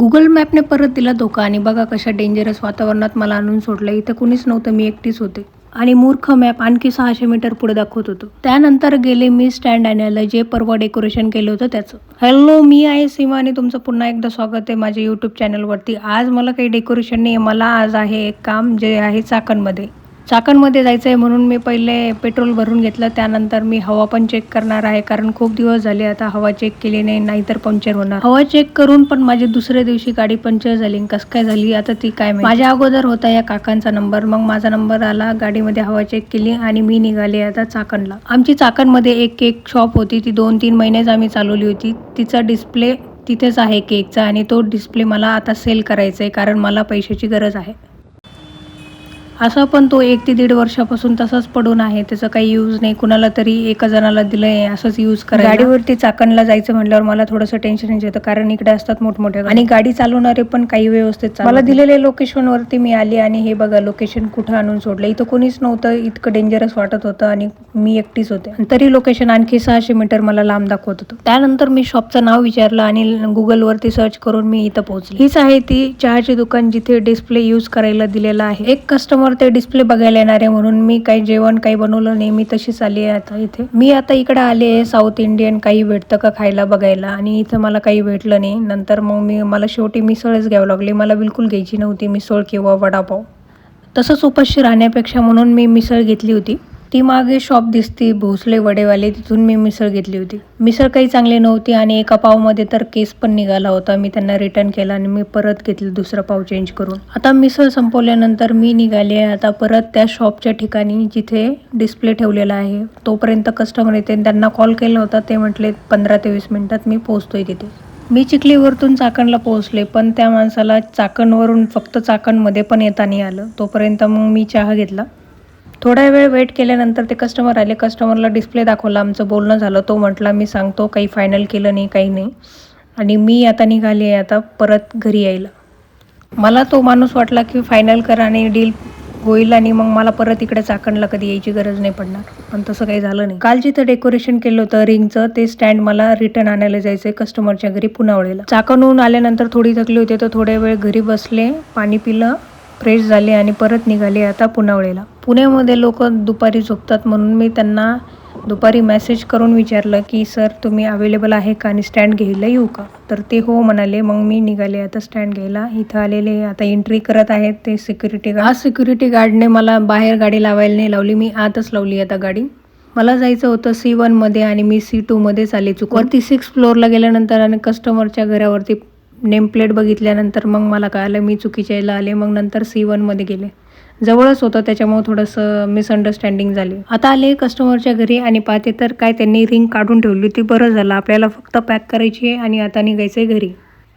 Google मॅपने परत दिला धोका आणि बघा कशा डेंजरस वातावरणात मला आणून सोडलं. इथं कुणीच नव्हतं मी एकटीच होते. आणि मूर्ख मॅप आणखी सहाशे मीटर पुढे दाखवत होतो. त्यानंतर गेले मी स्टँड आणायला जे परवा डेकोरेशन केलं होतं त्याचं. हॅलो मी आहे सीमा आणि तुमचं पुन्हा एकदा स्वागत आहे माझ्या यूट्यूब चॅनलवरती आज मला काही डेकोरेशन नाही मला आज आहे एक काम जे आहे चाकणमध्ये. चाकणमध्ये जायचं आहे म्हणून मी पहिले पेट्रोल भरून घेतलं. त्यानंतर मी हवा पण चेक करणार आहे कारण खूप दिवस झाले आता हवा चेक केली नाही नाहीतर पंक्चर होणार. हवा चेक करून पण माझी दुसऱ्या दिवशी गाडी पंक्चर झाली. कसं काय झाली आता ती काय माझ्या अगोदर होता या काकांचा नंबर. मग माझा नंबर आला गाडीमध्ये हवा चेक केली आणि मी निघाले आता चाकणला. आमची चाकणमध्ये एक केक शॉप होती. ती दोन तीन महिनेच आम्ही चालवली होती. तिचा डिस्प्ले तिथेच आहे केकचा आणि तो डिस्प्ले मला आता सेल करायचा आहे कारण मला पैशाची गरज आहे. असं पण तो एक ते दीड वर्षापासून तसाच पडून आहे. त्याचा काही यूज नाही. कुणाला तरी एका जणाला दिलंय असंच यूज करा गाडीवरती चाकणला जायचं म्हटल्यावर मला थोडंसं टेन्शन येतं कारण इकडे असतात मोठमोठ्या गाड्या. आणि गाडी चालवणारे पण काही व्यवस्थित मला दिलेल्या लोकेशन वरती मी आली आणि हे बघा लोकेशन कुठं आणून सोडलं. इथं कोणीच नव्हतं. इतकं डेंजरस वाटत होतं आणि मी एकटीच होते. आणि तरी लोकेशन आणखी सहाशे मीटर मला लांब दाखवत होतं. त्यानंतर मी शॉपचं नाव विचारलं आणि गुगलवरती सर्च करून मी इथं पोहोचले. हीच आहे ती चहाची दुकान जिथे डिस्प्ले यूज करायला दिलेला आहे. एक कस्टमर ते डिस्प्ले बघायला येणार आहे म्हणून मी काही जेवण काही बनवलं नाही. मी तशीच आली आहे आता इथे. मी आता इकडे आले आहे साऊथ इंडियन काही भेटतं का खायला बघायला? आणि इथं मला काही भेटलं नाही. नंतर मग मी मला शेवटी मिसळच घ्यावं लागली. मला बिलकुल घ्यायची नव्हती मिसळ किंवा वडापाव. तसंच उपाशी राहण्यापेक्षा म्हणून मी मिसळ घेतली होती. ती मागे शॉप दिसती भोसले वडेवाले. तिथून मी मिसळ घेतली होती. मिसळ काही चांगली नव्हती आणि एका पावमध्ये तर केस पण निघाला होता. मी त्यांना रिटर्न केला आणि मी परत घेतलं दुसरा पाव चेंज करून. आता मिसळ संपवल्यानंतर मी निघाले. आता परत त्या शॉपच्या ठिकाणी जिथे डिस्प्ले ठेवलेला आहे तोपर्यंत कस्टमर येते त्यांना कॉल केला होता. ते म्हटले पंधरा ते वीस मिनिटात मी पोहोचतोय तिथे. मी चिखलीवरतून चाकणला पोहोचले पण त्या माणसाला चाकणवरून फक्त चाकणमध्ये पण येता नाही आलं. तोपर्यंत मग मी चहा घेतला. थोडा वेळ वेट केल्यानंतर ते कस्टमर आले. कस्टमरला डिस्प्ले दाखवला आमचं बोलणं झालं. तो म्हटला मी सांगतो काही फायनल केलं नाही काही नाही. आणि मी आता निघाली आहे आता परत घरी यायला. मला तो माणूस वाटला की फायनल करा आणि डील होईल आणि मग मला परत इकडे चाकणला कधी यायची गरज नाही पडणार. पण तसं काही झालं नाही. काल जिथं डेकोरेशन केलं होतं रिंगचं ते स्टँड मला रिटर्न आणायला जायचंय कस्टमरच्या घरी पुनावळेला. चाकणहून आल्यानंतर थोडी थकली होती तर थोड्या वेळ घरी बसले पाणी पिलं फ्रेश झाले आणि परत निघाले आता पुनावळेला. पुण्यामध्ये लोक दुपारी झोपतात म्हणून मी त्यांना दुपारी मेसेज करून विचारलं की सर तुम्ही अवेलेबल आहे का आणि स्टँड घ्यायला येऊ का? तर ते हो म्हणाले मग मी निघाले आता स्टँड घ्यायला. इथं आलेले आता एंट्री करत आहेत ते सिक्युरिटी गार्ड आज सिक्युरिटी गार्डने मला बाहेर गाडी लावायला नाही लावली मी आतच लावली आता गाडी. मला जायचं होतं सी वनमध्ये आणि मी सी टूमध्येच आले चुकून. वरती सिक्स फ्लोअरला गेल्यानंतर आणि कस्टमरच्या घरावरती नेम प्लेट बघितल्यानंतर मग मला कळालं मी चुकीच्या याला आले मग नंतर सी वनमध्ये गेले. जवळच होतं त्याच्यामुळे थोडंसं मिसअंडरस्टँडिंग झाली. आता आले कस्टमरच्या घरी आणि पाहते तर काय त्यांनी रिंग काढून ठेवली ती बरं झालं आपल्याला फक्त पॅक करायची आहे आणि आता निघायचं आहे घरी.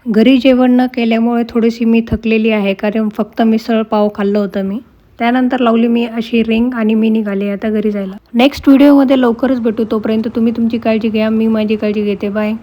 घरी जेवण न केल्यामुळे थोडीशी मी थकलेली आहे कारण फक्त मिसळ पाव खाल्लं होतं मी. त्यानंतर लावली मी अशी रिंग आणि मी निघाले आता घरी जायला. नेक्स्ट व्हिडिओमध्ये लवकरच भेटू. तोपर्यंत तुम्ही तुमची काळजी घ्या मी माझी काळजी घेते. बाय